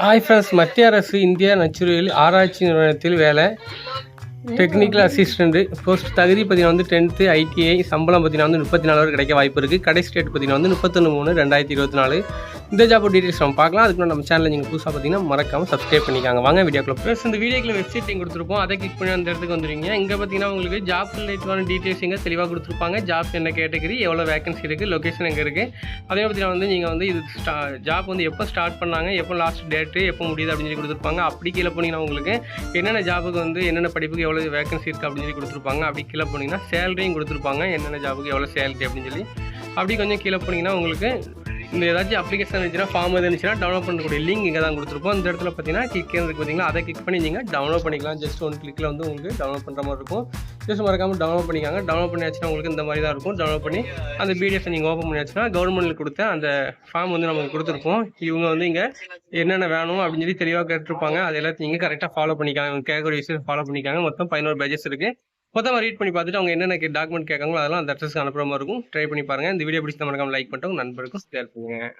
Hi friends மத்திய அரசு இந்திய நச்சுரியல் ஆராய்ச்சி நிறுவனத்தில் வேலை. டெக்னிக்கல் அசிஸ்டண்ட்டு போஸ்ட் தகுதி பார்த்தீங்கன்னா வந்து டென்த்து ஐடிஐ சம்பளம் பார்த்தீங்கன்னா வந்து முப்பத்தி நாலு வரை கிடைக்க வாய்ப்பு இருக்குது கடைசி டேட் பார்த்தீங்கன்னா வந்து முப்பத்தொன்று மூணு ரெண்டாயிரத்தி இருபத்தி நாலு. இந்த ஜாப் டீட்டெயில்ஸ் நம்ம பார்க்கலாம். அதுக்கு நம்ம சேனலில் நீங்கள் புதுசாக பார்த்தீங்கன்னா மறக்காம சப்ஸ்கிரைப் பண்ணிக்காங்க. வாங்க வீடியோக்குள்ள ப்ளஸ் இந்த வீடியோக்குள்ள வெப்சைட் நீங்கள் கொடுத்துருப்போம். அதை கிளிக் பண்ணி அந்த இடத்துக்கு வந்துருவீங்க. இங்கே பார்த்தீங்கன்னா உங்களுக்கு ஜாப் ரிலேட்டடான டீட்டெயில்ஸ் இங்கே தெளிவாக கொடுத்துருப்பாங்க. ஜாப் என்ன கேட்டகரி எவ்வளோ வேகன்சி இருக்குது லொக்கேஷன் எங்கே இருக்குது அதே பார்த்தீங்கன்னா வந்து நீங்கள் வந்து இது ஜாப் வந்து எப்போ ஸ்டார்ட் பண்ணாங்க எப்போ லாஸ்ட் டேட்டு எப்போ முடியுது அப்படின்னு சொல்லி கொடுத்துருப்பாங்க. அப்படி கீழே போனீங்கன்னா உங்களுக்கு என்னென்ன ஜாபுக்கு வந்து என்னென்ன படிப்புக்கு எவ்வளோ வேகன்சி இருக்குது அப்படின்னு சொல்லி கொடுத்துருப்பாங்க. அப்படி கீழே போனீங்கன்னா சேலரியும் கொடுத்துருப்பாங்க. என்னென்ன ஜாபுக்கு எவ்வளோ சேலரி அப்படின்னு சொல்லி. அப்படி கொஞ்சம் கீழே போனீங்கன்னா உங்களுக்கு இந்த ஏதாச்சும் அப்ளிகேஷன் இருந்துச்சுன்னா ஃபார்ம் இருந்துச்சுன்னா டவுன்லோட் பண்ணக்கூடிய லிங்க் இங்கே தான் கொடுத்துருப்போம். இந்த இடத்துல பார்த்தீங்கன்னா கிளிக் இருக்கு பார்த்தீங்கன்னா அதை கிளிக் பண்ணி நீங்கள் டவுன்லோட் பண்ணிக்கலாம் ஜஸ்ட் ஒன் கிளிக்கில் வந்து உங்களுக்கு டவுன்லோட் பண்ணுற மாதிரி இருக்கும். ஜஸ்ட் மறக்காமல் டவுன்லோட் பண்ணிக்காங்க. டவுன்லோட் பண்ணியாச்சுன்னா உங்களுக்கு இந்த மாதிரி தான் இருக்கும். டவுன்லோட் பண்ணி அந்த பிடிஎஃப் நீங்கள் ஓப்பன் பண்ணியாச்சுன்னா கவர்மெண்ட்டில் கொடுத்த அந்த ஃபார்ம் வந்து நமக்கு கொடுத்துருப்போம். இவங்க வந்து இங்கே என்னென்ன வேணும் அப்படின்னு சொல்லி தெளிவாக கேட்டிருப்பாங்க. அது எல்லாத்தையும் நீங்கள் கரெக்டாக ஃபாலோ பண்ணிக்காங்க இவங்க கேட்குற விஷயம் ஃபாலோ பண்ணிக்காங்க. மொத்தம் பதினோரு பேஜஸ் இருக்குது மொத்தமாக ரீட் பண்ணி பார்த்துட்டு அவங்க என்னென்ன டாக்குமெண்ட் கேட்காங்களோ அதெல்லாம் அந்த அட்ரஸ்க்கு அனுப்புகிற மாதிரி இருக்கும். ட்ரை பண்ணி பாருங்கள் இந்த வீடியோ பிடிச்ச மறக்காமல் லைக் பண்ணிட்டு நண்பருக்கும் ஷேர் பண்ணுங்கள்